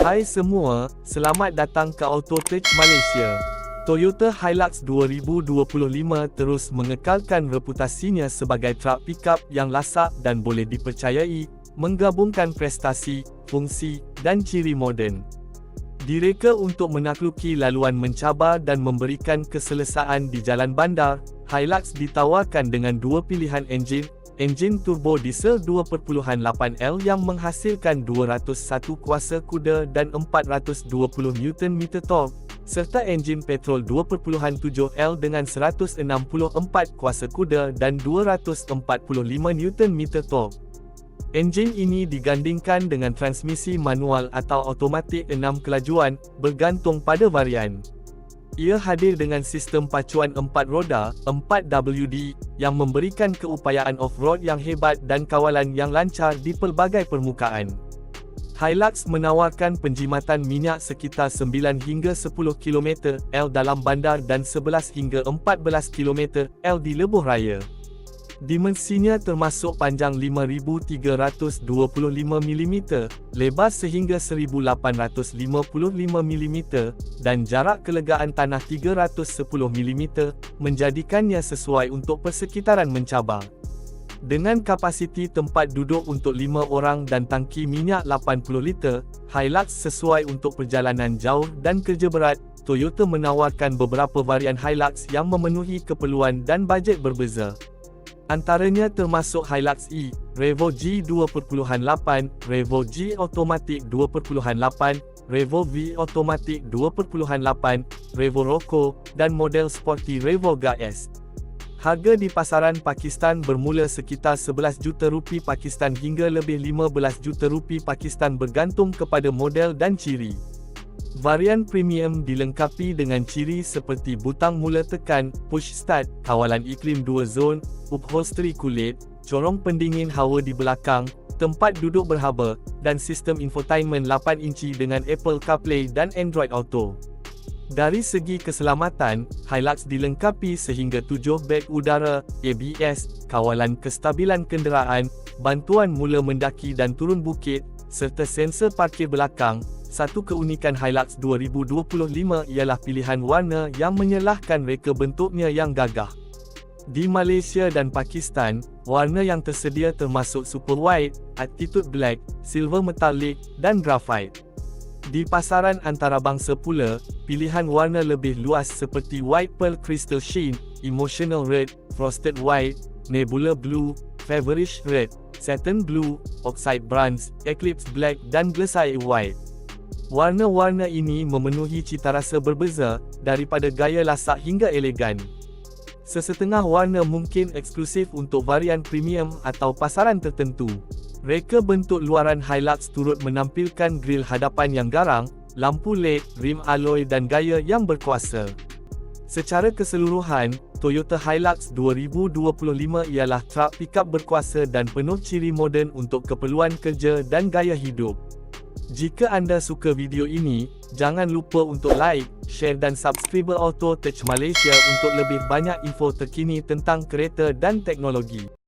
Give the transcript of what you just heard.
Hai semua, selamat datang ke Autotech Malaysia. Toyota Hilux 2025 terus mengekalkan reputasinya sebagai truk pickup yang lasak dan boleh dipercayai, menggabungkan prestasi, fungsi, dan ciri moden. Direka untuk menakluki laluan mencabar dan memberikan keselesaan di jalan bandar, Hilux ditawarkan dengan dua pilihan enjin, enjin turbo diesel 2.8L yang menghasilkan 201 kuasa kuda dan 420 Nm torque, serta enjin petrol 2.7L dengan 164 kuasa kuda dan 245 Nm torque. Enjin ini digandingkan dengan transmisi manual atau automatik 6 kelajuan, bergantung pada varian. Ia hadir dengan sistem pacuan 4 roda, 4WD, yang memberikan keupayaan off-road yang hebat dan kawalan yang lancar di pelbagai permukaan. Hilux menawarkan penjimatan minyak sekitar 9 hingga 10 km L dalam bandar dan 11 hingga 14 km L di lebuh raya. Dimensinya termasuk panjang 5325 mm, lebar sehingga 1855 mm dan jarak kelegaan tanah 310 mm menjadikannya sesuai untuk persekitaran mencabar. Dengan kapasiti tempat duduk untuk 5 orang dan tangki minyak 80 liter, Hilux sesuai untuk perjalanan jauh dan kerja berat. Toyota menawarkan beberapa varian Hilux yang memenuhi keperluan dan bajet berbeza. Antaranya termasuk Hilux E, Revo G 2.8, Revo G Automatic 2.8, Revo V Automatic 2.8, Revo Roco, dan model sporty Revo GS. Harga di pasaran Pakistan bermula sekitar 11 juta rupi Pakistan hingga lebih 15 juta rupi Pakistan bergantung kepada model dan ciri. Varian premium dilengkapi dengan ciri seperti butang mula tekan, push start, kawalan iklim 2 zon, upholstery kulit, corong pendingin hawa di belakang, tempat duduk berhaba, dan sistem infotainment 8 inci dengan Apple CarPlay dan Android Auto. Dari segi keselamatan, Hilux dilengkapi sehingga 7 beg udara, ABS, kawalan kestabilan kenderaan, bantuan mula mendaki dan turun bukit, serta sensor parkir belakang, satu keunikan Hilux 2025 ialah pilihan warna yang menyelahkan reka bentuknya yang gagah. Di Malaysia dan Pakistan, warna yang tersedia termasuk Super White, Attitude Black, Silver Metallic, dan Graphite. Di pasaran antarabangsa pula, pilihan warna lebih luas seperti White Pearl Crystal Sheen, Emotional Red, Frosted White, Nebula Blue, Feverish Red, Satin Blue, Oxide Bronze, Eclipse Black dan Glassite White. Warna-warna ini memenuhi citarasa berbeza, daripada gaya lasak hingga elegan. Sesetengah warna mungkin eksklusif untuk varian premium atau pasaran tertentu. Reka bentuk luaran Hilux turut menampilkan grill hadapan yang garang, lampu LED, rim alloy dan gaya yang berkuasa. Secara keseluruhan, Toyota Hilux 2025 ialah truk pickup berkuasa dan penuh ciri moden untuk keperluan kerja dan gaya hidup. Jika anda suka video ini, jangan lupa untuk like, share dan subscribe Auto Tech Malaysia untuk lebih banyak info terkini tentang kereta dan teknologi.